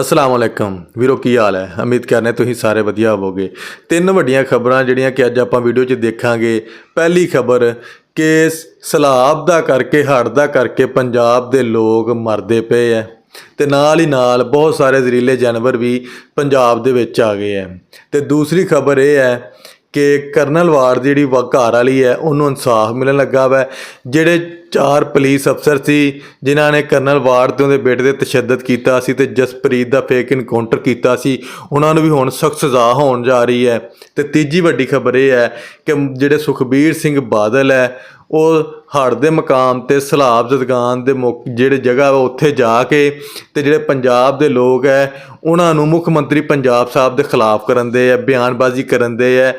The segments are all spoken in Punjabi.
ਅਸਲਾਮ ਵਾਲੇਕਮ ਵੀਰੋ, ਕੀ ਹਾਲ ਹੈ? ਉਮੀਦ ਕਰਨੇ ਤੁਸੀਂ ਸਾਰੇ ਵਧੀਆ ਹੋਵੋਗੇ। ਤਿੰਨ ਵੱਡੀਆਂ ਖਬਰਾਂ ਜਿਹੜੀਆਂ ਕਿ ਅੱਜ ਆਪਾਂ ਵੀਡੀਓ 'ਚ ਦੇਖਾਂਗੇ। ਪਹਿਲੀ ਖਬਰ, ਕਿ ਸਲਾਬ ਦਾ ਕਰਕੇ, ਹੜ੍ਹ ਦਾ ਕਰਕੇ ਪੰਜਾਬ ਦੇ ਲੋਕ ਮਰਦੇ ਪਏ ਐ। ਤੇ ਨਾਲ ਹੀ ਨਾਲ ਬਹੁਤ ਸਾਰੇ ਜ਼ਹਿਰੀਲੇ ਜਾਨਵਰ ਵੀ ਪੰਜਾਬ ਦੇ ਵਿੱਚ ਆ ਗਏ ਐ। ਤੇ ਦੂਸਰੀ ਖਬਰ ਇਹ ਹੈ ਕਿ ਕਰਨਲ ਵਾਰਡ ਜਿਹੜੀ ਵਾ- ਘਰ ਵਾਲੀ ਹੈ, ਉਹਨੂੰ ਇਨਸਾਫ ਮਿਲਣ ਲੱਗਾ ਵੈ। ਜਿਹੜੇ ਚਾਰ ਪੁਲਿਸ ਅਫਸਰ ਸੀ, ਜਿਨ੍ਹਾਂ ਨੇ ਕਰਨਲ ਵਾਰਡ ਤੇ ਉਹਦੇ ਬੇਟੇ ਤੇ ਤਸ਼ੱਦਦ ਕੀਤਾ ਸੀ ਤੇ ਜਸਪ੍ਰੀਤ ਦਾ ਫੇਕ ਇਨਕਾਊਂਟਰ ਕੀਤਾ ਸੀ, ਉਹਨਾਂ ਨੂੰ ਵੀ ਹੁਣ ਸਖਤ ਸਜ਼ਾ ਹੋਣ ਜਾ ਰਹੀ ਹੈ। ਤੇ ਤੀਜੀ ਵੱਡੀ ਖਬਰ ਇਹ ਹੈ ਕਿ ਜਿਹੜੇ ਸੁਖਬੀਰ ਸਿੰਘ ਬਾਦਲ ਹੈ ਉਹ ਹੜ੍ਹ ਦੇ ਮਕਾਮ ਤੇ ਸਲਾਬ ਜ਼ਦਗਾਨ ਦੇ ਮੌਕ- ਜਿਹੜੇ ਜਗ੍ਹਾ ਵਾ, ਉੱਥੇ ਜਾ ਕੇ ਤੇ ਜਿਹੜੇ ਪੰਜਾਬ ਦੇ ਲੋਕ ਹੈ ਉਹਨਾਂ ਨੂੰ ਮੁੱਖ ਮੰਤਰੀ ਪੰਜਾਬ ਸਾਹਿਬ ਦੇ ਖਿਲਾਫ ਕਰਨ ਦੇ ਆ ਬਿਆਨਬਾਜ਼ੀ ਕਰਨ ਦੇ ਆ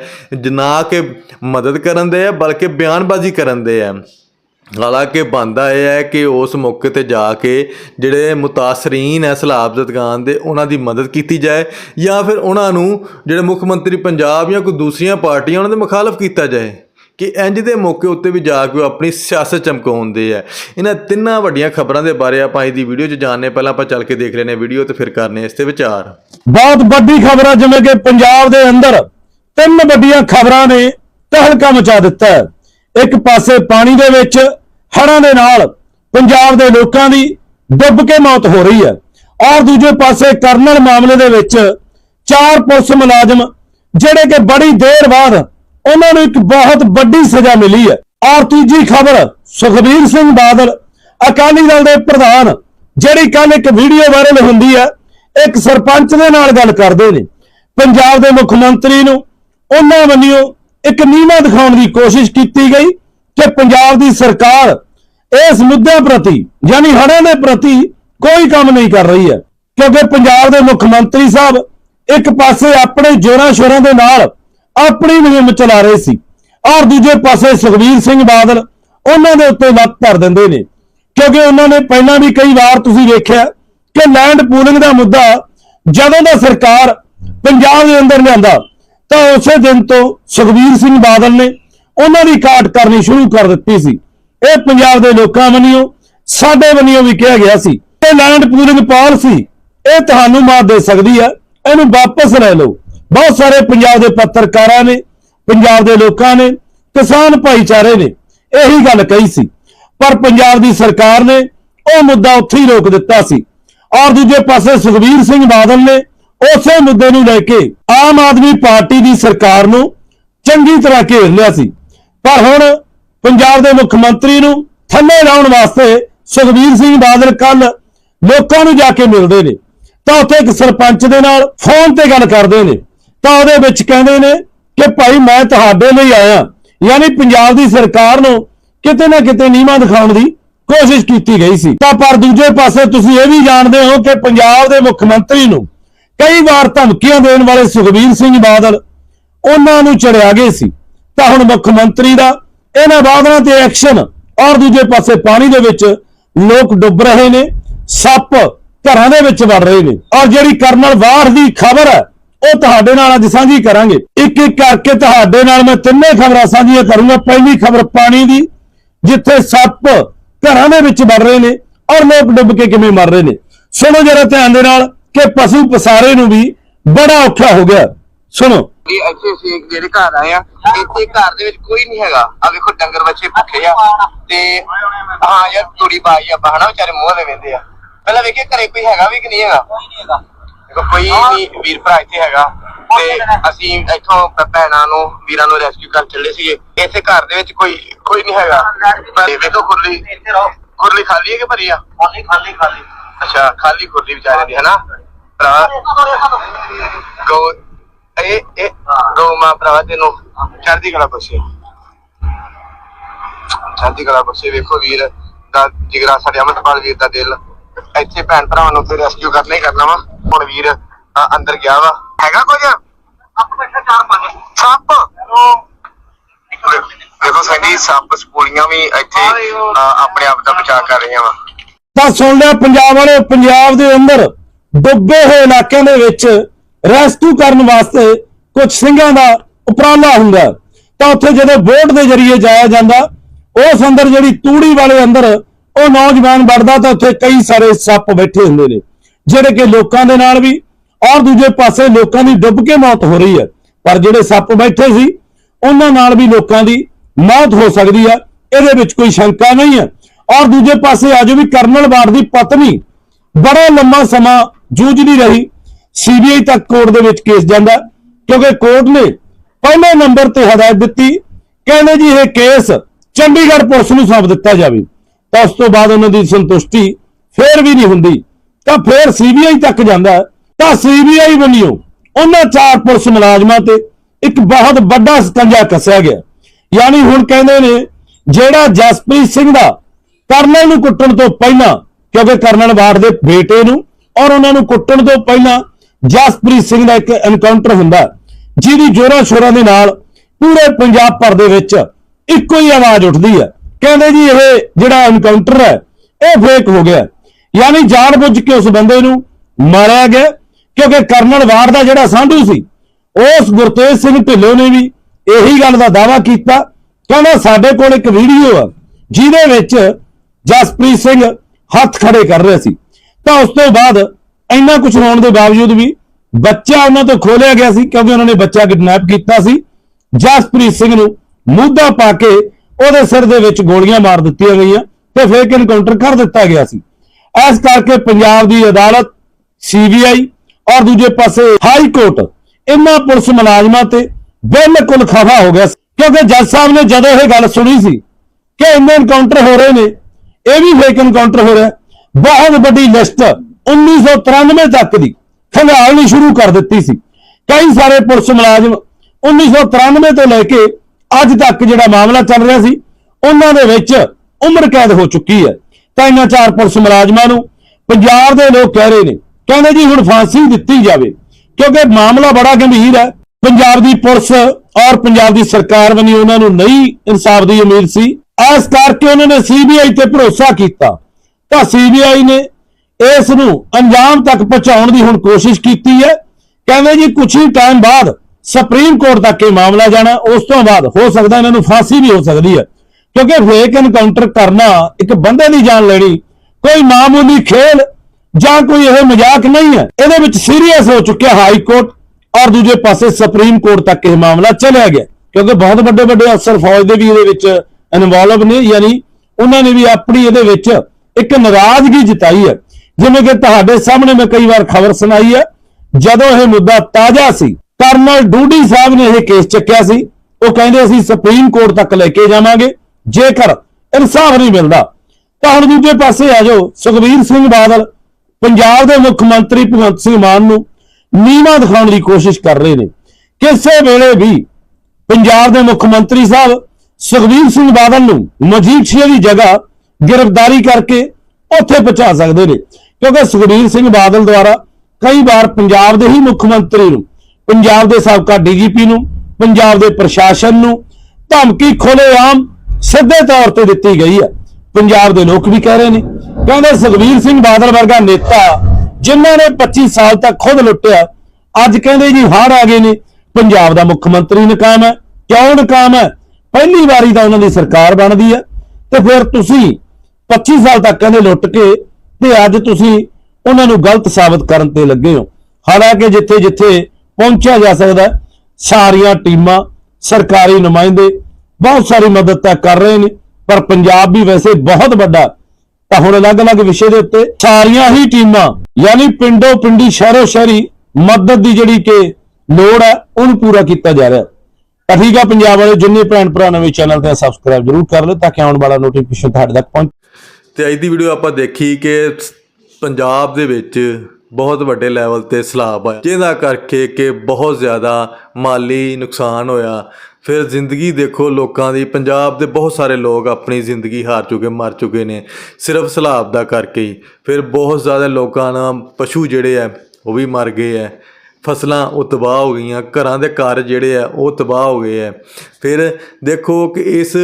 ਨਾ ਕਿ ਮਦਦ ਕਰਨ ਦੇ ਆ ਬਲਕਿ ਬਿਆਨਬਾਜ਼ੀ ਕਰਨ ਦੇ ਆ ਹਾਲਾਂਕਿ ਬੰਦਾ ਇਹ ਹੈ ਕਿ ਉਸ ਮੌਕੇ ਤੇ ਜਾ ਕੇ ਜਿਹੜੇ ਮੁਤਾਸਰੀਨ ਹੈ ਸਲਾਬ ਜ਼ਦਗਾਨ ਦੇ, ਉਹਨਾਂ ਦੀ ਮਦਦ ਕੀਤੀ ਜਾਏ ਜਾਂ ਫਿਰ ਉਹਨਾਂ ਨੂੰ ਜਿਹੜੇ ਮੁੱਖ ਮੰਤਰੀ ਪੰਜਾਬ ਜਾਂ ਕੋਈ ਦੂਸਰੀਆਂ ਪਾਰਟੀਆਂ, ਉਹਨਾਂ ਦੇ ਮੁਖਾਲਫ ਕੀਤਾ ਜਾਏ। ਕਿ ਇੰਜ ਦੇ ਮੌਕੇ ਉੱਤੇ ਵੀ ਜਾ ਕੇ ਉਹ ਆਪਣੀ ਸਿਆਸਤ ਚਮਕਾਉਂਦੇ ਆ। ਇਹਨਾਂ ਤਿੰਨਾਂ ਵੱਡੀਆਂ ਖਬਰਾਂ ਦੇ ਬਾਰੇ ਆਪਾਂ ਇਹਦੀ ਵੀਡੀਓ 'ਚ ਜਾਣਨੇ ਪਹਿਲਾਂ ਆਪਾਂ ਚੱਲ ਕੇ ਦੇਖ ਲੈਨੇ ਵੀਡੀਓ ਤੇ ਫਿਰ ਕਰਨੇ ਇਸ ਤੇ ਵਿਚਾਰ। ਬਹੁਤ ਵੱਡੀ ਖਬਰ ਹੈ ਜਿਵੇਂ ਕਿ ਪੰਜਾਬ ਦੇ ਅੰਦਰ ਤਿੰਨ ਵੱਡੀਆਂ ਖਬਰਾਂ ਨੇ ਤਹਿਲਕਾ ਮਚਾ ਦਿੱਤਾ ਹੈ। ਇੱਕ ਪਾਸੇ ਪਾਣੀ ਦੇ ਵਿੱਚ ਹੜ੍ਹਾਂ ਦੇ ਨਾਲ ਪੰਜਾਬ ਦੇ ਲੋਕਾਂ ਦੀ ਡੁੱਬ ਕੇ ਮੌਤ ਹੋ ਰਹੀ ਹੈ ਔਰ ਦੂਜੇ ਪਾਸੇ ਕਰਨਲ ਮਾਮਲੇ ਦੇ ਵਿੱਚ ਚਾਰ ਪੁਲਿਸ ਮੁਲਾਜ਼ਮ ਜਿਹੜੇ ਕਿ ਬੜੀ ਦੇਰ ਬਾਅਦ ਉਹਨਾਂ ਨੂੰ ਇੱਕ ਬਹੁਤ ਵੱਡੀ ਸਜ਼ਾ ਮਿਲੀ ਹੈ। ਔਰ ਤੀਜੀ ਖਬਰ, ਸੁਖਬੀਰ ਸਿੰਘ ਬਾਦਲ, ਅਕਾਲੀ ਦਲ ਦੇ ਪ੍ਰਧਾਨ, ਜਿਹੜੀ ਕੱਲ ਇੱਕ ਵੀਡੀਓ ਵਾਇਰਲ ਹੁੰਦੀ ਹੈ, ਇੱਕ ਸਰਪੰਚ ਦੇ ਨਾਲ ਗੱਲ ਕਰਦੇ ਨੇ। ਪੰਜਾਬ ਦੇ ਮੁੱਖ ਮੰਤਰੀ ਨੂੰ ਉਹਨਾਂ ਵੱਲੋਂ ਇੱਕ ਨੀਵਾ ਦਿਖਾਉਣ ਦੀ ਕੋਸ਼ਿਸ਼ ਕੀਤੀ ਗਈ ਕਿ ਪੰਜਾਬ ਦੀ ਸਰਕਾਰ ਇਸ ਮੁੱਦੇ ਪ੍ਰਤੀ, ਯਾਨੀ ਹੜ੍ਹਾਂ ਦੇ ਪ੍ਰਤੀ ਕੋਈ ਕੰਮ ਨਹੀਂ ਕਰ ਰਹੀ ਹੈ। ਕਿਉਂਕਿ ਪੰਜਾਬ ਦੇ ਮੁੱਖ ਮੰਤਰੀ ਸਾਹਿਬ ਇੱਕ ਪਾਸੇ ਆਪਣੇ ਜੋਰਾਂ ਸ਼ੋਰਾਂ ਦੇ ਨਾਲ ਆਪਣੀ ਮੁਹਿੰਮ ਚਲਾ ਰਹੇ ਸੀ। ਔਰ ਦੂਜੇ ਪਾਸੇ ਸੁਖਬੀਰ ਸਿੰਘ ਬਾਦਲ ਉਹਨਾਂ ਦੇ ਉੱਤੇ ਲੱਤ ਧਰ ਦਿੰਦੇ ਨੇ। ਕਿਉਂਕਿ ਉਹਨਾਂ ਨੇ ਪਹਿਲਾਂ ਵੀ ਕਈ ਵਾਰ ਤੁਸੀਂ ਵੇਖਿਆ ਕਿ ਲੈਂਡ ਪੂਲਿੰਗ ਦਾ ਮੁੱਦਾ ਜਦੋਂ ਦਾ ਸਰਕਾਰ ਪੰਜਾਬ ਦੇ ਅੰਦਰ ਲਿਆਂਦਾ, ਤਾਂ ਉਸੇ ਦਿਨ ਤੋਂ ਸੁਖਬੀਰ ਸਿੰਘ ਬਾਦਲ ਨੇ ਉਹਨਾਂ ਦੀ ਕਾਟ ਕਰਨੀ ਸ਼ੁਰੂ ਕਰ ਦਿੱਤੀ ਸੀ। ਇਹ ਪੰਜਾਬ ਦੇ ਲੋਕਾਂ ਵੱਲੋਂ, ਸਾਡੇ ਵੱਲੋਂ ਵੀ ਕਿਹਾ ਗਿਆ ਸੀ ਇਹ ਲੈਂਡ ਪੂਲਿੰਗ ਪਾਲਿਸੀ ਇਹ ਤੁਹਾਨੂੰ ਮਾਤ ਦੇ ਸਕਦੀ ਹੈ, ਇਹਨੂੰ ਵਾਪਸ ਲੈ ਲਓ। ਬਹੁਤ ਸਾਰੇ ਪੰਜਾਬ ਦੇ ਪੱਤਰਕਾਰਾਂ ਨੇ, ਪੰਜਾਬ ਦੇ ਲੋਕਾਂ ਨੇ, ਕਿਸਾਨ ਭਾਈਚਾਰੇ ਨੇ ਇਹੀ ਗੱਲ ਕਹੀ ਸੀ। ਪਰ ਪੰਜਾਬ ਦੀ ਸਰਕਾਰ ਨੇ ਉਹ ਮੁੱਦਾ ਉੱਥੇ ਹੀ ਰੋਕ ਦਿੱਤਾ ਸੀ। ਔਰ ਦੂਜੇ ਪਾਸੇ ਸੁਖਬੀਰ ਸਿੰਘ ਬਾਦਲ ਨੇ ਉਸੇ ਮੁੱਦੇ ਨੂੰ ਲੈ ਕੇ ਆਮ ਆਦਮੀ ਪਾਰਟੀ ਦੀ ਸਰਕਾਰ ਨੂੰ ਚੰਗੀ ਤਰ੍ਹਾਂ ਘੇਰ ਲਿਆ ਸੀ। ਪਰ ਹੁਣ ਪੰਜਾਬ ਦੇ ਮੁੱਖ ਮੰਤਰੀ ਨੂੰ ਥੱਲੇ ਲਾਉਣ ਵਾਸਤੇ ਸੁਖਬੀਰ ਸਿੰਘ ਬਾਦਲ ਕੱਲ ਲੋਕਾਂ ਨੂੰ ਜਾ ਕੇ ਮਿਲਦੇ ਨੇ। ਤਾਂ ਉੱਥੇ ਇੱਕ ਸਰਪੰਚ ਦੇ ਨਾਲ ਫੋਨ ਤੇ ਗੱਲ ਕਰਦੇ ਨੇ। ਤਾਂ ਉਹਦੇ ਵਿੱਚ ਕਹਿੰਦੇ ਨੇ ਕਿ ਭਾਈ ਮੈਂ ਤੁਹਾਡੇ ਲਈ ਆਇਆ। ਯਾਨੀ ਪੰਜਾਬ ਦੀ ਸਰਕਾਰ ਨੂੰ ਕਿਤੇ ਨਾ ਕਿਤੇ ਨੀਮਾ ਦਿਖਾਉਣ ਦੀ ਕੋਸ਼ਿਸ਼ ਕੀਤੀ ਗਈ ਸੀ। ਤਾਂ ਪਰ ਦੂਜੇ ਪਾਸੇ ਤੁਸੀਂ ਇਹ ਵੀ ਜਾਣਦੇ ਹੋ ਕਿ ਪੰਜਾਬ ਦੇ ਮੁੱਖ ਮੰਤਰੀ ਨੂੰ ਕਈ ਵਾਰ ਧਮਕੀਆਂ ਦੇਣ ਵਾਲੇ ਸੁਖਬੀਰ ਸਿੰਘ ਬਾਦਲ ਉਹਨਾਂ ਨੂੰ ਚੜਿਆ ਗਏ ਸੀ। ਤਾਂ ਹੁਣ ਮੁੱਖ ਮੰਤਰੀ ਦਾ ਇਹਨਾਂ ਬਾਦਲਾਂ ਤੇ ਐਕਸ਼ਨ ਔਰ ਦੂਜੇ ਪਾਸੇ ਪਾਣੀ ਦੇ ਵਿੱਚ ਲੋਕ ਡੁੱਬ ਰਹੇ ਨੇ, ਸੱਪ ਘਰਾਂ ਦੇ ਵਿੱਚ ਵੜ ਰਹੇ ਨੇ। ਔਰ ਜਿਹੜੀ ਕਰਨਲ ਵਾਰ ਦੀ ਖਬਰ ਹੈ ਉਹ ਤੁਹਾਡੇ ਨਾਲ ਅੱਜ ਸਾਂਝੀ ਕਰਾਂਗੇ। ਇੱਕ ਇੱਕ ਕਰਕੇ ਤੁਹਾਡੇ ਨਾਲ ਮੈਂ ਤਿੰਨੇ ਖਬਰਾਂ ਸਾਂਝੀਆਂ ਕਰੂੰਗਾ। ਪਹਿਲੀ ਖਬਰ ਪਾਣੀ ਦੀ ਜਿੱਥੇ ਸੱਪ ਘਰਾਂ ਦੇ ਵਿੱਚ ਵੜ ਰਹੇ ਨੇ ਔਰ ਲੋਕ ਡੁੱਬ ਕੇ ਕਿਵੇਂ ਮਰ ਰਹੇ ਨੇ। ਸੁਣੋ ਜਰਾ ਧਿਆਨ ਦੇ ਨਾਲ ਕਿ ਪਸ਼ੂ ਪਸਾਰੇ ਨੂੰ ਵੀ ਬੜਾ ਔਖਾ ਹੋ ਗਿਆ। ਸੁਣੋ। ਵੀ ਇੱਥੇ ਅਸੀਂ ਇੱਕ ਜਿਹੜੇ ਘਰ ਆਏ ਆ ਇੱਥੇ ਘਰ ਦੇ ਵਿੱਚ ਕੋਈ ਨਹੀਂ ਹੈਗਾ। ਆ ਵੇਖੋ ਡੰਗਰ ਬੱਚੇ ਭੁੱਖੇ ਆ। ਤੇ ਹਾਂ ਯਾਰ ਤੁਰੀ ਬਾਈ ਆ ਹਨਾ ਵਿਚਾਰੇ ਮੂੰਹ ਦੇ ਵੇਂਦੇ ਆ। ਪਹਿਲਾਂ ਵੇਖਿਆ ਘਰੇ ਕੋਈ ਹੈਗਾ ਵੀ ਕਿ ਨਹੀਂ ਹੈਗਾ? ਕੋਈ ਨਹੀਂ ਹੈਗਾ। ਦੇਖੋ ਕੋਈ ਨਹੀਂ ਵੀਰ ਭਰਾ ਇੱਥੇ ਹੈਗਾ ਤੇ ਅਸੀਂ ਇੱਥੋਂ ਭੈਣਾਂ ਨੂੰ ਵੀਰਾਂ ਨੂੰ ਰੈਸਕਿਊ ਕਰਨ ਚੱਲੇ ਸੀਗੇ। ਇੱਥੇ ਘਰ ਦੇ ਵਿੱਚ ਕੋਈ ਕੋਈ ਨਹੀਂ ਹੈਗਾ। ਤੇ ਵੇਖੋ ਖੁਰਲੀ। ਖੁਰਲੀ ਖਾਲੀ ਹੈ ਕਿ ਭਰੀ ਆ? ਖਾਲੀ ਖਾਲੀ ਖਾਲੀ। ਅੱਛਾ ਖਾਲੀ ਖੁਰਲੀ ਵਿਚਾਰੇ ਦੀ ਹਨਾ? ਭਰਾ। ਗੋ ਇਹ ਇਹ ਗੋ ਮਾਂ ਭਰਾ ਤੈਨੂੰ ਚੜ੍ਹਦੀ ਕਲਾ ਬਖਸ਼ੇ। ਚੜ੍ਹਦੀ ਕਲਾ ਬਖਸ਼ੇ। ਵੇਖੋ ਵੀਰ ਦਾ ਜਿਗਰਾ ਸਾਡੇ ਅਮਰਪਾਲ ਵੀਰ ਦਾ ਦਿਲ। ਇੱਥੇ ਭੈਣ ਭਰਾਵਾਂ ਨੂੰ ਤੇ ਰੈਸਕਿਊ ਕਰਨਾ ਹੀ ਕਰਨਾ ਵਾ। ਹੁਣ ਵੀਰ ਅੰਦਰ ਗਿਆ ਵਾ। ਹੈਗਾ ਕੁਝ ਸੱਪ ਬੈਠਾ ਚਾਰ ਪੰਜ। ਸੱਪ? ਦੇਖੋ ਸਾਡੀ ਸੱਪ ਸਪੂਲੀਆਂ ਵੀ ਇੱਥੇ ਆਪਣੇ ਆਪ ਦਾ ਬਚਾਅ ਕਰ ਰਹੀਆਂ ਵਾ। ਤਾਂ ਸੁਣ ਲਿਆ ਪੰਜਾਬ ਵਾਲੇ ਪੰਜਾਬ ਦੇ ਅੰਦਰ ਡੁੱਬੇ ਹੋਏ ਇਲਾਕਿਆਂ ਦੇ ਵਿੱਚ ਰੈਸਕਿਊ ਕਰਨ ਵਾਸਤੇ ਕੁਝ ਸਿੰਘਾਂ ਦਾ ਉਪਰਾਲਾ ਹੁੰਦਾ। ਤਾਂ ਉੱਥੇ ਜਦੋਂ ਬੋਟ ਦੇ ਜ਼ਰੀਏ ਜਾਇਆ ਜਾਂਦਾ ਉਸ ਅੰਦਰ ਜਿਹੜੀ ਤੂੜੀ ਵਾਲੇ ਅੰਦਰ ਉਹ ਨੌਜਵਾਨ ਵੜਦਾ ਤਾਂ ਉੱਥੇ ਕਈ ਸਾਰੇ ਸੱਪ ਬੈਠੇ ਹੁੰਦੇ ਨੇ, ਜਿਹੜੇ ਕਿ ਲੋਕਾਂ ਦੇ ਨਾਲ ਵੀ ਔਰ ਦੂਜੇ ਪਾਸੇ ਲੋਕਾਂ ਦੀ ਡੁੱਬ ਕੇ ਮੌਤ ਹੋ ਰਹੀ ਹੈ। ਪਰ ਜਿਹੜੇ ਸੱਪ ਬੈਠੇ ਸੀ, ਉਹਨਾਂ ਨਾਲ ਵੀ ਲੋਕਾਂ ਦੀ ਮੌਤ ਹੋ ਸਕਦੀ ਹੈ, ਇਹਦੇ ਵਿੱਚ ਕੋਈ ਸ਼ੰਕਾ ਨਹੀਂ ਹੈ। ਔਰ ਦੂਜੇ ਪਾਸੇ ਆਜੋ ਵੀ ਕਰਨਲ ਵਾਰਡ ਦੀ ਪਤਨੀ ਬੜਾ ਲੰਮਾ ਸਮਾਂ ਜੂਝਦੀ ਰਹੀ। ਸੀਬੀਆਈ ਤੱਕ ਕੋਰਟ ਦੇ ਵਿੱਚ ਕੇਸ ਜਾਂਦਾ ਕਿਉਂਕਿ ਕੋਰਟ ਨੇ ਪਹਿਲੇ ਨੰਬਰ ਤੇ ਹਦਾਇਤ ਦਿੱਤੀ, ਕਹਿੰਦੇ ਜੀ ਇਹ ਕੇਸ ਚੰਡੀਗੜ੍ਹ ਪੁਲਿਸ ਨੂੰ ਸੌਂਪ ਦਿੱਤਾ ਜਾਵੇ। ਤਾਂ ਉਸ ਤੋਂ ਬਾਅਦ ਉਹਨਾਂ ਦੀ ਸੰਤੁਸ਼ਟੀ ਫੇਰ ਵੀ ਨਹੀਂ ਹੁੰਦੀ। ਤਾਂ ਫੇਰ ਸੀਬੀਆਈ ਤੱਕ ਜਾਂਦਾ ਹੈ। ਤਾਂ ਸੀਬੀਆਈ ਵੱਲੋਂ ਉਹਨਾਂ ਚਾਰ ਪੁਲਿਸ ਮੁਲਾਜ਼ਮਾਂ ਤੇ ਇੱਕ ਬਹੁਤ ਵੱਡਾ ਸਕੰਜਾ ਕੱਸਿਆ ਗਿਆ। ਯਾਨੀ ਹੁਣ ਕਹਿੰਦੇ ਨੇ, ਜਿਹੜਾ ਜਸਪ੍ਰੀਤ ਸਿੰਘ ਦਾ ਕਰਨਲ ਨੂੰ ਕੁੱਟਣ ਤੋਂ ਪਹਿਲਾਂ, ਕਿਉਂਕਿ ਕਰਨਲ ਵਾਰਡ ਦੇ ਬੇਟੇ ਨੂੰ, ਔਰ ਉਹਨਾਂ ਨੂੰ ਕੁੱਟਣ ਤੋਂ ਪਹਿਲਾਂ ਜਸਪ੍ਰੀਤ ਸਿੰਘ ਦਾ ਇੱਕ ਐਨਕਾਊਂਟਰ ਹੁੰਦਾ ਜਿਹਦੀ ਜੋਰਾਂ ਸ਼ੋਰਾਂ ਦੇ ਨਾਲ ਪੂਰੇ ਪੰਜਾਬ ਭਰ ਦੇ ਵਿੱਚ ਇੱਕੋ ਹੀ ਆਵਾਜ਼ ਉੱਠਦੀ ਹੈ। ਕਹਿੰਦੇ ਜੀ ਇਹ ਜਿਹੜਾ ਐਨਕਾਊਂਟਰ ਹੈ, ਇਹ ਫੇਕ ਹੋ ਗਿਆ। ਯਾਨੀ ਜਾਣਬੁੱਝ ਕੇ ਉਸ ਬੰਦੇ ਨੂੰ ਮਾਰਿਆ ਗਿਆ, ਕਿਉਂਕਿ ਕਰਨਲ ਵਾਰ ਦਾ ਜਿਹੜਾ ਸਾਂਢੂ ਸੀ, ਉਸ ਗੁਰਤੇਜ ਸਿੰਘ ਢਿੱਲੋਂ ਨੇ ਵੀ ਇਹੀ ਗੱਲ ਦਾ ਦਾਵਾ ਕੀਤਾ। ਕਹਿੰਦਾ ਸਾਡੇ ਕੋਲ ਇੱਕ ਵੀਡੀਓ ਆ, ਜਿਹਦੇ ਵਿੱਚ ਜਸਪ੍ਰੀਤ ਸਿੰਘ ਹੱਥ ਖੜੇ ਕਰ ਰਿਹਾ ਸੀ। ਤਾਂ ਉਸ ਤੋਂ ਬਾਅਦ ਇੰਨਾ ਕੁਝ ਹੋਣ ਦੇ ਬਾਵਜੂਦ ਵੀ ਬੱਚਾ ਉਹਨਾਂ ਤੋਂ ਖੋਲਿਆ ਗਿਆ ਸੀ, ਕਿਉਂਕਿ ਉਹਨਾਂ ਨੇ ਬੱਚਾ ਕਿਡਨੈਪ ਕੀਤਾ ਸੀ। ਜਸਪ੍ਰੀਤ ਸਿੰਘ ਨੂੰ ਮੁੱਦਾ ਪਾ ਕੇ ਉਹਦੇ ਸਿਰ ਦੇ ਵਿੱਚ ਗੋਲੀਆਂ ਮਾਰ ਦਿੱਤੀਆਂ ਗਈਆਂ ਤੇ ਫੇਕ ਇਨਕਾਊਂਟਰ ਕਰ ਦਿੱਤਾ ਗਿਆ ਸੀ। ਇਸ ਕਰਕੇ ਪੰਜਾਬ ਦੀ ਅਦਾਲਤ ਸੀਬੀਆਈ ਔਰ ਦੂਜੇ ਪਾਸੇ ਹਾਈ ਕੋਰਟ ਇਹਨਾਂ ਪੁਲਿਸ ਮੁਲਾਜ਼ਮਾਂ ਤੇ ਬਿਲਕੁਲ ਖਫਾ ਹੋ ਗਿਆ ਕਿਉਂਕਿ ਜੱਜ ਸਾਹਿਬ ਨੇ ਜਦੋਂ ਇਹ ਗੱਲ ਸੁਣੀ ਸੀ ਕਿ ਇੰਨੇ ਇਨਕਾਊਂਟਰ ਹੋ ਰਹੇ ਨੇ, ਇਹ ਵੀ ਫੇਕ ਇਨਕਾਊਂਟਰ ਹੋ ਰਿਹਾ ਬਹੁਤ ਵੱਡੀ ਲਿਸਟ 1993 ਤੱਕ ਦੀ ਖੰਗਾਲਣੀ ਸ਼ੁਰੂ ਕਰ ਦਿੱਤੀ ਸੀ। ਕਈ ਸਾਰੇ ਪੁਲਿਸ ਮੁਲਾਜ਼ਮ 1993 ਤੋਂ ਲੈ ਕੇ ਅੱਜ ਤੱਕ ਜਿਹੜਾ ਮਾਮਲਾ ਚੱਲ ਰਿਹਾ ਸੀ, ਉਹਨਾਂ ਦੇ ਵਿੱਚ ਉਮਰ ਕੈਦ ਹੋ ਚੁੱਕੀ ਹੈ। ਤਾਂ ਇਹਨਾਂ ਚਾਰ ਪੁਲਿਸ ਮੁਲਾਜ਼ਮਾਂ ਨੂੰ ਪੰਜਾਬ ਦੇ ਲੋਕ ਕਹਿ ਰਹੇ ਨੇ, ਕਹਿੰਦੇ ਜੀ ਹੁਣ ਫਾਂਸੀ ਦਿੱਤੀ ਜਾਵੇ, ਕਿਉਂਕਿ ਮਾਮਲਾ ਬੜਾ ਗੰਭੀਰ ਹੈ। ਪੰਜਾਬ ਦੀ ਪੁਲਿਸ ਔਰ ਪੰਜਾਬ ਦੀ ਸਰਕਾਰ ਵੱਲੋਂ ਉਹਨਾਂ ਨੂੰ ਨਹੀਂ ਇਨਸਾਫ ਦੀ ਉਮੀਦ ਸੀ। ਇਸ ਕਰਕੇ ਉਹਨਾਂ ਨੇ ਸੀਬੀਆਈ ਤੇ ਭਰੋਸਾ ਕੀਤਾ। ਤਾਂ ਸੀਬੀਆਈ ਨੇ ਇਸ ਨੂੰ ਅੰਜਾਮ ਤੱਕ ਪਹੁੰਚਾਉਣ ਦੀ ਹੁਣ ਕੋਸ਼ਿਸ਼ ਕੀਤੀ ਹੈ। ਕਹਿੰਦੇ ਜੀ ਕੁਝ ਹੀ ਟਾਈਮ ਬਾਅਦ ਸੁਪਰੀਮ ਕੋਰਟ ਤੱਕ ਇਹ ਮਾਮਲਾ ਜਾਣਾ, ਉਸ ਤੋਂ ਬਾਅਦ ਹੋ ਸਕਦਾ ਇਹਨਾਂ ਨੂੰ ਫਾਂਸੀ ਵੀ ਹੋ ਸਕਦੀ ਹੈ। ਕਿਉਂਕਿ ਫੇਕ ਐਨਕਾਊਂਟਰ ਕਰਨਾ ਇੱਕ ਬੰਦੇ ਦੀ ਜਾਨ ਲੈਣੀ, ਕੋਈ ਮਾਮੂਲੀ ਖੇਲ ਜਾਂ ਕੋਈ ਇਹ ਮਜ਼ਾਕ ਨਹੀਂ ਹੈ। ਇਹਦੇ ਵਿੱਚ ਸੀਰੀਅਸ ਹੋ ਚੁੱਕਿਆ ਹਾਈ ਕੋਰਟ ਔਰ ਦੂਜੇ ਪਾਸੇ ਸੁਪਰੀਮ ਕੋਰਟ ਤੱਕ ਇਹ ਮਾਮਲਾ ਚਲਿਆ ਗਿਆ। ਕਿਉਂਕਿ ਬਹੁਤ ਵੱਡੇ ਵੱਡੇ ਅਫਸਰ ਫੌਜ ਦੇ ਵੀ ਇਹਦੇ ਵਿੱਚ ਇਨਵੋਲਵ ਨੇ, ਯਾਨੀ ਉਹਨਾਂ ਨੇ ਵੀ ਆਪਣੀ ਇਹਦੇ ਵਿੱਚ ਇੱਕ ਨਾਰਾਜ਼ਗੀ ਜਤਾਈ ਹੈ। ਜਿਵੇਂ ਕਿ ਤੁਹਾਡੇ ਸਾਹਮਣੇ ਮੈਂ ਕਈ ਵਾਰ ਖਬਰ ਸੁਣਾਈ ਹੈ, ਜਦੋਂ ਇਹ ਮੁੱਦਾ ਤਾਜ਼ਾ ਸੀ ਕਰਨਲ ਡੂਡੀ ਸਾਹਿਬ ਨੇ ਇਹ ਕੇਸ ਚੱਕਿਆ ਸੀ। ਉਹ ਕਹਿੰਦੇ ਅਸੀਂ ਸੁਪਰੀਮ ਕੋਰਟ ਤੱਕ ਲੈ ਕੇ ਜਾਵਾਂਗੇ। ਜੇਕਰ ਇਨਸਾਫ ਨਹੀਂ ਮਿਲਦਾ, ਤਾਂ ਹੁਣ ਦੂਜੇ ਪਾਸੇ ਆ ਜਾਓ। ਸੁਖਬੀਰ ਸਿੰਘ ਬਾਦਲ ਪੰਜਾਬ ਦੇ ਮੁੱਖ ਮੰਤਰੀ ਭਗਵੰਤ ਸਿੰਘ ਮਾਨ ਨੂੰ ਨੀਵਾ ਦਿਖਾਉਣ ਦੀ ਕੋਸ਼ਿਸ਼ ਕਰ ਰਹੇ ਨੇ। ਕਿਸੇ ਵੇਲੇ ਵੀ ਪੰਜਾਬ ਦੇ ਮੁੱਖ ਮੰਤਰੀ ਸਾਹਿਬ ਸੁਖਬੀਰ ਸਿੰਘ ਬਾਦਲ ਨੂੰ ਮਜੀਠੀਆ ਦੀ ਜਗ੍ਹਾ ਗ੍ਰਿਫਤਾਰੀ ਕਰਕੇ ਉੱਥੇ ਪਹੁੰਚਾ ਸਕਦੇ ਨੇ। ਕਿਉਂਕਿ ਸੁਖਬੀਰ ਸਿੰਘ ਬਾਦਲ ਦੁਆਰਾ ਕਈ ਵਾਰ ਪੰਜਾਬ ਦੇ ਹੀ ਮੁੱਖ ਮੰਤਰੀ ਨੂੰ ਪੰਜਾਬ ਦੇ ਸਾਬਕਾ ਡੀਜੀਪੀ ਨੂੰ, ਪੰਜਾਬ ਦੇ ਪ੍ਰਸ਼ਾਸਨ ਨੂੰ ਧਮਕੀ ਖੁੱਲ੍ਹੇਆਮ ਸਿੱਧੇ ਤੌਰ ਤੇ ਦਿੱਤੀ ਗਈ ਹੈ। ਪੰਜਾਬ ਦੇ ਲੋਕ ਵੀ ਕਹਿ ਰਹੇ ਨੇ, ਕਹਿੰਦੇ ਸੁਖਬੀਰ ਸਿੰਘ ਬਾਦਲ ਵਰਗਾ ਨੇਤਾ, ਜਿਨ੍ਹਾਂ ਨੇ 25 ਸਾਲ ਤੱਕ ਖੁਦ ਲੁੱਟਿਆ, ਅੱਜ ਕਹਿੰਦੇ ਜੀ ਹਾਰ ਆ ਗਏ ਨੇ। ਪੰਜਾਬ ਦਾ ਮੁੱਖ ਮੰਤਰੀ ਨਕਾਮ ਹੈ। ਕਿਉਂ ਨਕਾਮ ਹੈ? ਪਹਿਲੀ ਵਾਰੀ ਤਾਂ ਉਹਨਾਂ ਦੀ ਸਰਕਾਰ ਬਣਦੀ ਹੈ। ਤੇ ਫਿਰ ਤੁਸੀਂ 25 ਸਾਲ ਤੱਕ ਕਹਿੰਦੇ ਲੁੱਟ ਕੇ, ਤੇ ਅੱਜ ਤੁਸੀਂ ਉਹਨਾਂ ਨੂੰ ਗਲਤ ਸਾਬਤ ਕਰਨ ਤੇ ਲੱਗੇ ਹੋ। ਹਾਲਾਂਕਿ ਜਿੱਥੇ ਜਿੱਥੇ ਪਹੁੰਚਿਆ ਜਾ ਸਕਦਾ ਸਾਰੀਆਂ ਟੀਮਾਂ, ਸਰਕਾਰੀ ਨੁਮਾਇੰਦੇ ਬਹੁਤ ਸਾਰੀ ਮਦਦ ਤਾਂ ਕਰ ਰਹੇ ਨੇ, ਪਰ ਪੰਜਾਬ ਵੀ ਵੈਸੇ ਬਹੁਤ ਵੱਡਾ ਤਾਂ ਹੁਣ ਅਲੱਗ-ਅਲੱਗ ਵਿਸ਼ੇ ਦੇ ਉੱਤੇ ਸਾਰੀਆਂ ਹੀ ਟੀਮਾਂ, ਯਾਨੀ ਪਿੰਡੋ ਪਿੰਡੀ, ਸ਼ਹਿਰੋ ਸ਼ਹਿਰੀ ਮਦਦ ਦੀ ਜਿਹੜੀ ਕਿ ਲੋੜ ਹੈ, ਉਹਨੂੰ ਪੂਰਾ ਕੀਤਾ ਜਾ ਰਿਹਾ ਤਾਂ ਠੀਕ ਆ ਪੰਜਾਬ ਵਾਲੇ, ਜਿੰਨੇ ਭੈਣ ਭਰਾ ਨਵੇਂ ਚੈਨਲ ਤੇ ਸਬਸਕ੍ਰਾਈਬ ਜਰੂਰ ਕਰ ਲਓ ਤਾਂ ਕਿ ਆਉਣ ਵਾਲਾ ਨੋਟੀਫਿਕੇਸ਼ਨ ਤੁਹਾਡੇ ਤੱਕ ਪਹੁੰਚ ਤੇ ਅੱਜ ਦੀ ਵੀਡੀਓ ਆਪਾਂ ਦੇਖੀ ਕਿ ਪੰਜਾਬ ਦੇ ਵਿੱਚ ਬਹੁਤ ਵੱਡੇ ਲੈਵਲ ਤੇ ਸਲਾਬ ਆਇਆ ਜਿਹਦਾ ਕਰਕੇ ਕਿ ਬਹੁਤ ਜ਼ਿਆਦਾ ਮਾਲੀ ਨੁਕਸਾਨ ਹੋਇਆ। ਫਿਰ ਜ਼ਿੰਦਗੀ ਦੇਖੋ ਲੋਕਾਂ ਦੀ, ਪੰਜਾਬ ਦੇ ਬਹੁਤ ਸਾਰੇ ਲੋਕ ਆਪਣੀ ਜ਼ਿੰਦਗੀ ਹਾਰ ਚੁੱਕੇ, ਮਰ ਚੁੱਕੇ ਨੇ, ਸਿਰਫ ਸਲਾਬ ਦਾ ਕਰਕੇ ਹੀ। ਫਿਰ ਬਹੁਤ ਜ਼ਿਆਦਾ ਲੋਕਾਂ ਨਾਲ ਪਸ਼ੂ ਜਿਹੜੇ ਆ ਉਹ ਵੀ ਮਰ ਗਏ ਆ ਫਸਲਾਂ ਉਹ ਤਬਾਹ ਹੋ ਗਈਆਂ, ਘਰਾਂ ਦੇ ਘਰ ਜਿਹੜੇ ਆ ਉਹ ਤਬਾਹ ਹੋ ਗਏ ਆ। ਫਿਰ ਦੇਖੋ ਕਿ ਇਸ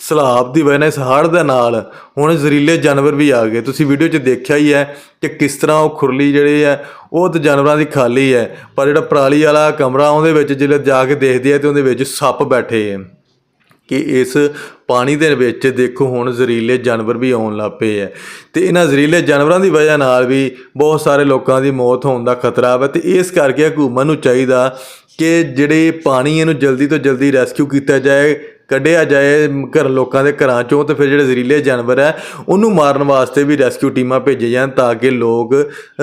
ਸਲਾਬ ਦੀ ਵਜ੍ਹਾ ਨਾਲ, ਇਸ ਹੜ੍ਹ ਦੇ ਨਾਲ ਹੁਣ ਜ਼ਹਿਰੀਲੇ ਜਾਨਵਰ ਵੀ ਆ ਗਏ। ਤੁਸੀਂ ਵੀਡੀਓ 'ਚ ਦੇਖਿਆ ਹੀ ਹੈ ਕਿ ਕਿਸ ਤਰ੍ਹਾਂ ਉਹ ਖੁਰਲੀ ਜਿਹੜੇ ਆ, ਉਹ ਤੇ ਜਾਨਵਰਾਂ ਦੀ ਖਾਲੀ ਹੈ, ਪਰ ਜਿਹੜਾ ਪਰਾਲੀ ਵਾਲਾ ਕਮਰਾ ਉਹਦੇ ਵਿੱਚ ਜਿਹੜੇ ਜਾ ਕੇ ਦੇਖਦੇ ਆ ਤੇ ਉਹਦੇ ਵਿੱਚ ਸੱਪ ਬੈਠੇ ਆ। ਕਿ ਇਸ ਪਾਣੀ ਦੇ ਵਿੱਚ ਦੇਖੋ ਹੁਣ ਜ਼ਹਿਰੀਲੇ ਜਾਨਵਰ ਵੀ ਆਉਣ ਲੱਗ ਪਏ ਹੈ ਤੇ ਇਹਨਾਂ ਜ਼ਹਿਰੀਲੇ ਜਾਨਵਰਾਂ ਦੀ ਵਜ੍ਹਾ ਨਾਲ ਵੀ ਬਹੁਤ ਸਾਰੇ ਲੋਕਾਂ ਦੀ ਮੌਤ ਹੋਣ ਦਾ ਖਤਰਾ ਹੈ ਤੇ ਇਸ ਕਰਕੇ ਹਕੂਮਤ ਨੂੰ ਚਾਹੀਦਾ ਕਿ ਜਿਹੜੇ ਪਾਣੀ ਇਹਨੂੰ ਜਲਦੀ ਤੋਂ ਜਲਦੀ ਰੈਸਕਿਊ ਕੀਤਾ ਜਾਏ ਕੱਢਿਆ ਜਾਏ ਘਰ ਲੋਕਾਂ ਦੇ ਘਰਾਂ ਚੋਂ ਤੇ ਫਿਰ ਜਿਹੜੇ ਜ਼ਹਿਰੀਲੇ ਜਾਨਵਰ ਹੈ, ਉਹਨੂੰ ਮਾਰਨ ਵਾਸਤੇ ਵੀ ਰੈਸਕਿਊ ਟੀਮਾਂ ਭੇਜੀਆਂ ਜਾਣ ਤਾਂ ਕਿ ਲੋਕ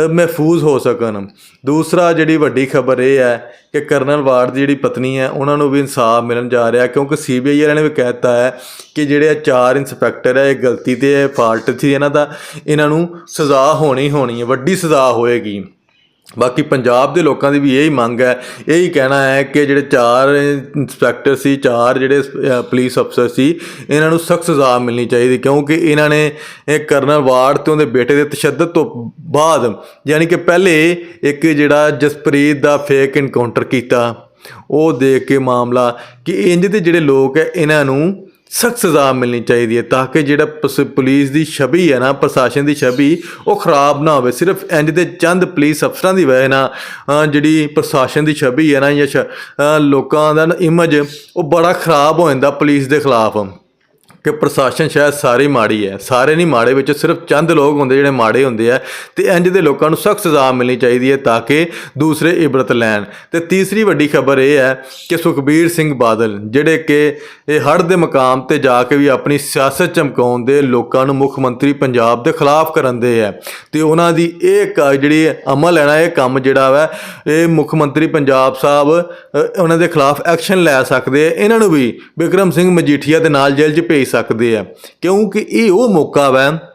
ਮਹਿਫੂਜ਼ ਹੋ ਸਕਣ। ਦੂਸਰਾ ਜਿਹੜੀ ਵੱਡੀ ਖਬਰ ਇਹ ਹੈ ਕਿ ਕਰਨਲ ਵਾਰਡ ਦੀ ਜਿਹੜੀ ਪਤਨੀ ਹੈ, ਉਹਨਾਂ ਨੂੰ ਵੀ ਇਨਸਾਫ ਮਿਲਣ ਜਾ ਰਿਹਾ ਕਿਉਂਕਿ ਸੀਬੀਆਈ ਵਾਲਿਆਂ ਨੇ ਵੀ ਕਹਿਤਾ ਹੈ ਕਿ ਜਿਹੜੇ ਆ ਚਾਰ ਇੰਸਪੈਕਟਰ ਹੈ, ਇਹ ਗਲਤੀ ਤੇ ਇਹ ਫਾਲਟ ਸੀ ਇਹਨਾਂ ਦਾ, ਇਹਨਾਂ ਨੂੰ ਸਜ਼ਾ ਹੋਣੀ ਹੋਣੀ ਹੈ, ਵੱਡੀ ਸਜ਼ਾ ਹੋਏਗੀ। ਬਾਕੀ ਪੰਜਾਬ ਦੇ ਲੋਕਾਂ ਦੀ ਵੀ ਇਹੀ ਮੰਗ ਹੈ, ਇਹੀ ਕਹਿਣਾ ਹੈ ਕਿ ਜਿਹੜੇ ਚਾਰ ਇੰਸਪੈਕਟਰ ਸੀ, ਚਾਰ ਜਿਹੜੇ ਪੁਲਿਸ ਅਫਸਰ ਸੀ, ਇਹਨਾਂ ਨੂੰ ਸਖਤ ਸਜ਼ਾ ਮਿਲਣੀ ਚਾਹੀਦੀ ਕਿਉਂਕਿ ਇਹਨਾਂ ਨੇ ਇਹ ਕਰਨਲ ਵਾਰਡ ਤੇ ਉਹਦੇ ਬੇਟੇ ਦੇ ਤਸ਼ੱਦਦ ਤੋਂ ਬਾਅਦ ਯਾਨੀ ਕਿ ਪਹਿਲੇ ਇੱਕ ਜਿਹੜਾ ਜਸਪ੍ਰੀਤ ਦਾ ਫੇਕ ਇਨਕਾਊਂਟਰ ਕੀਤਾ। ਉਹ ਦੇਖ ਕੇ ਮਾਮਲਾ ਕਿ ਇੰਜ ਦੇ ਜਿਹੜੇ ਲੋਕ ਹੈ, ਇਹਨਾਂ ਨੂੰ ਸਖਤ ਸਜ਼ਾ ਮਿਲਣੀ ਚਾਹੀਦੀ ਹੈ ਤਾਂ ਕਿ ਜਿਹੜਾ ਪਸ- ਪੁਲਿਸ ਦੀ ਛਵੀ ਹੈ ਨਾ, ਪ੍ਰਸ਼ਾਸਨ ਦੀ ਛਵੀ ਉਹ ਖਰਾਬ ਨਾ ਹੋਵੇ। ਸਿਰਫ ਇੰਜ ਦੇ ਚੰਦ ਪੁਲਿਸ ਅਫਸਰਾਂ ਦੀ ਵਜ੍ਹਾ ਨਾਲ ਜਿਹੜੀ ਪ੍ਰਸ਼ਾਸਨ ਦੀ ਛਵੀ ਹੈ ਨਾ ਜਾਂ ਸ਼- ਲੋਕਾਂ ਦਾ ਇਮੇਜ ਉਹ ਬੜਾ ਖਰਾਬ ਹੋ ਜਾਂਦਾ ਪੁਲਿਸ ਦੇ ਖਿਲਾਫ। ਕਿ ਪ੍ਰਸ਼ਾਸਨ ਸ਼ਾਇਦ ਸਾਰੇ ਮਾੜੀ ਹੈ। ਸਾਰੇ ਨਹੀਂ, ਮਾੜੇ ਵਿੱਚ ਸਿਰਫ ਚੰਦ ਲੋਕ ਹੁੰਦੇ ਜਿਹੜੇ ਮਾੜੇ ਹੁੰਦੇ ਆ ਤੇ ਇੰਜ ਦੇ ਲੋਕਾਂ ਨੂੰ ਸਖਤ ਸਜ਼ਾ ਮਿਲਣੀ ਚਾਹੀਦੀ ਹੈ ਤਾਂ ਕਿ ਦੂਸਰੇ ਇਬਰਤ ਲੈਣ। ਤੇ ਤੀਸਰੀ ਵੱਡੀ ਖਬਰ ਇਹ ਹੈ ਕਿ ਸੁਖਬੀਰ ਸਿੰਘ ਬਾਦਲ, ਜਿਹੜੇ ਕਿ ਇਹ ਹੜ੍ਹ ਦੇ ਮਕਾਮ ਤੇ ਜਾ ਕੇ ਵੀ ਆਪਣੀ ਸਿਆਸਤ ਚਮਕਾਉਣ ਦੇ ਲੋਕਾਂ ਨੂੰ ਮੁੱਖ ਮੰਤਰੀ ਪੰਜਾਬ ਦੇ ਖਿਲਾਫ ਕਰਨ ਦੇ ਹੈ ਤੇ ਉਹਨਾਂ ਦੀ ਇਹ ਕ- ਜਿਹੜੀ ਅਮਲ ਹੈ ਨਾ, ਇਹ ਕੰਮ ਜਿਹੜਾ ਵਾ, ਇਹ ਮੁੱਖ ਮੰਤਰੀ ਪੰਜਾਬ ਸਾਹਿਬ ਉਹਨਾਂ ਦੇ ਖਿਲਾਫ ਐਕਸ਼ਨ ਲੈ ਸਕਦੇ ਆ। ਇਹਨਾਂ ਨੂੰ ਵੀ ਵਿਕਰਮ ਸਿੰਘ ਮਜੀਠੀਆ ਦੇ ਨਾਲ ਜੇਲ੍ਹ 'ਚ ਭੇਜ ਸਕਦੇ ਆ। ਕਿਉਂਕਿ ਇਹ ਉਹ ਮੌਕਾ ਵਾ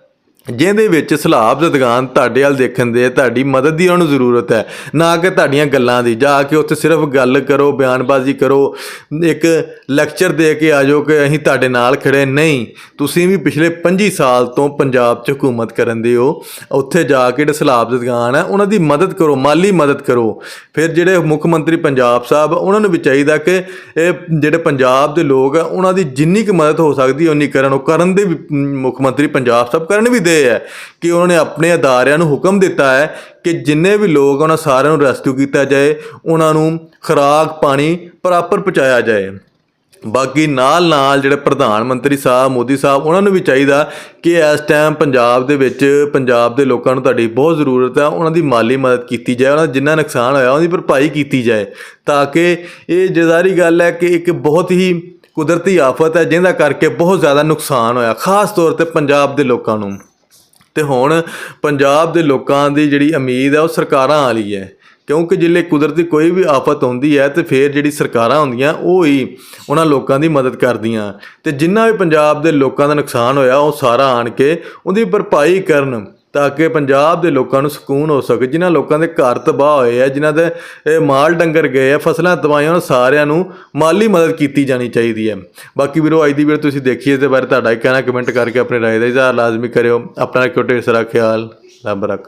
ਜਿਹਦੇ ਵਿੱਚ ਸਲਾਬ ਜ਼ਦਗਾਨ ਤੁਹਾਡੇ ਵੱਲ ਦੇਖਣ ਦੇ ਤੁਹਾਡੀ ਮਦਦ ਦੀ ਉਹਨਾਂ ਨੂੰ ਜ਼ਰੂਰਤ ਹੈ, ਨਾ ਕਿ ਤੁਹਾਡੀਆਂ ਗੱਲਾਂ ਦੀ। ਜਾ ਕੇ ਉੱਥੇ ਸਿਰਫ ਗੱਲ ਕਰੋ, ਬਿਆਨਬਾਜ਼ੀ ਕਰੋ, ਇੱਕ ਲੈਕਚਰ ਦੇ ਕੇ ਆ ਜਾਓ ਕਿ ਅਸੀਂ ਤੁਹਾਡੇ ਨਾਲ ਖੜੇ। ਨਹੀਂ, ਤੁਸੀਂ ਵੀ ਪਿਛਲੇ 25 ਸਾਲ ਤੋਂ ਪੰਜਾਬ 'ਚ ਹਕੂਮਤ ਕਰਨ ਦੇ ਹੋ। ਉੱਥੇ ਜਾ ਕੇ ਜਿਹੜੇ ਸਲਾਬ ਜ਼ਦਗਾਨ ਹੈ, ਉਹਨਾਂ ਦੀ ਮਦਦ ਕਰੋ, ਮਾਲੀ ਮਦਦ ਕਰੋ। ਫਿਰ ਜਿਹੜੇ ਮੁੱਖ ਮੰਤਰੀ ਪੰਜਾਬ ਸਾਹਿਬ, ਉਹਨਾਂ ਨੂੰ ਵੀ ਚਾਹੀਦਾ ਕਿ ਇਹ ਜਿਹੜੇ ਪੰਜਾਬ ਦੇ ਲੋਕ ਆ ਉਹਨਾਂ ਦੀ ਜਿੰਨੀ ਕੁ ਮਦਦ ਹੋ ਸਕਦੀ ਹੈ, ਉਨੀ ਕਰਨ। ਉਹ ਕਰਨ ਦੇ ਵੀ ਮੁੱਖ ਮੰਤਰੀ ਪੰਜਾਬ ਸਾਹਿਬ ਕਰਨ ਵੀ ਦੇ। ਹੈ ਕਿ ਉਹਨਾਂ ਨੇ ਆਪਣੇ ਅਦਾਰਿਆਂ ਨੂੰ ਹੁਕਮ ਦਿੱਤਾ ਹੈ ਕਿ ਜਿੰਨੇ ਵੀ ਲੋਕ ਉਹਨਾਂ ਸਾਰਿਆਂ ਨੂੰ ਰੈਸਕਿਊ ਕੀਤਾ ਜਾਏ, ਉਹਨਾਂ ਨੂੰ ਖੁਰਾਕ ਪਾਣੀ ਪ੍ਰਾਪਰ ਪਹੁੰਚਾਇਆ ਜਾਏ। ਬਾਕੀ ਨਾਲ ਨਾਲ ਜਿਹੜੇ ਪ੍ਰਧਾਨ ਮੰਤਰੀ ਸਾਹਿਬ, ਮੋਦੀ ਸਾਹਿਬ, ਉਹਨਾਂ ਨੂੰ ਵੀ ਚਾਹੀਦਾ ਕਿ ਇਸ ਟਾਈਮ ਪੰਜਾਬ ਦੇ ਵਿੱਚ ਪੰਜਾਬ ਦੇ ਲੋਕਾਂ ਨੂੰ ਤੁਹਾਡੀ ਬਹੁਤ ਜ਼ਰੂਰਤ ਹੈ, ਉਹਨਾਂ ਦੀ ਮਾਲੀ ਮਦਦ ਕੀਤੀ ਜਾਏ, ਉਹਨਾਂ ਦਾ ਜਿੰਨਾ ਨੁਕਸਾਨ ਹੋਇਆ ਉਹਦੀ ਭਰਪਾਈ ਕੀਤੀ ਜਾਏ, ਤਾਂ ਕਿ ਇਹ ਜਜ਼ਾਰੀ ਗੱਲ ਹੈ ਕਿ ਇੱਕ ਬਹੁਤ ਹੀ ਕੁਦਰਤੀ ਆਫਤ ਹੈ, ਜਿਹਦਾ ਕਰਕੇ ਬਹੁਤ ਜ਼ਿਆਦਾ ਨੁਕਸਾਨ ਹੋਇਆ, ਖਾਸ ਤੌਰ ਤੇ ਪੰਜਾਬ ਦੇ ਲੋਕਾਂ ਨੂੰ। ਤੇ ਹੁਣ ਪੰਜਾਬ ਦੇ ਲੋਕਾਂ ਦੀ ਜਿਹੜੀ ਉਮੀਦ ਹੈ ਉਹ ਸਰਕਾਰਾਂ ਵਾਲੀ ਹੈ। ਕਿਉਂਕਿ ਜਿੱਲੇ ਕੁਦਰਤੀ ਕੋਈ ਵੀ ਆਫਤ ਆਉਂਦੀ ਹੈ ਤੇ ਫਿਰ ਜਿਹੜੀ ਸਰਕਾਰਾਂ ਹੁੰਦੀਆਂ ਉਹ ਹੀ ਉਹਨਾਂ ਲੋਕਾਂ ਦੀ ਮਦਦ ਕਰਦੀਆਂ। ਤੇ ਜਿੰਨਾ ਵੀ ਪੰਜਾਬ ਦੇ ਲੋਕਾਂ ਦਾ ਨੁਕਸਾਨ ਹੋਇਆ ਉਹ ਸਾਰਾ ਆਣ ਕੇ ਉਹਦੀ ਭਰਪਾਈ ਕਰਨ ਤਾਂ ਕਿ ਪੰਜਾਬ ਦੇ ਲੋਕਾਂ ਨੂੰ ਸਕੂਨ ਹੋ ਸਕੇ, ਜਿਨ੍ਹਾਂ ਲੋਕਾਂ ਦੇ ਘਰ ਤਬਾਹ ਹੋਏ ਆ, ਜਿਨ੍ਹਾਂ ਦੇ ਮਾਲ ਡੰਗਰ ਗਏ ਆ, ਫਸਲਾਂ ਤਬਾਹੀਆਂ ਉਹਨਾਂ ਸਾਰਿਆਂ ਨੂੰ ਮਾਲੀ ਮਦਦ ਕੀਤੀ ਜਾਣੀ ਚਾਹੀਦੀ ਹੈ। ਬਾਕੀ ਵੀਰੋ, ਅੱਜ ਦੀ ਵੀਡੀਓ ਤੁਸੀਂ ਦੇਖੀ ਇਸ ਦੇ ਬਾਰੇ ਤੁਹਾਡਾ ਕੀ ਕਹਿਣਾ ਕਮੈਂਟ ਕਰਕੇ ਆਪਣੀ ਰਾਏ ਦਾ ਇਜ਼ਹਾਰ ਲਾਜ਼ਮੀ ਕਰਿਓ। ਆਪਣਾ ਕਿਉਂ ਢੇਰ ਸਾਰਾ ਖਿਆਲ, ਰੱਬ ਰੱਖਾ।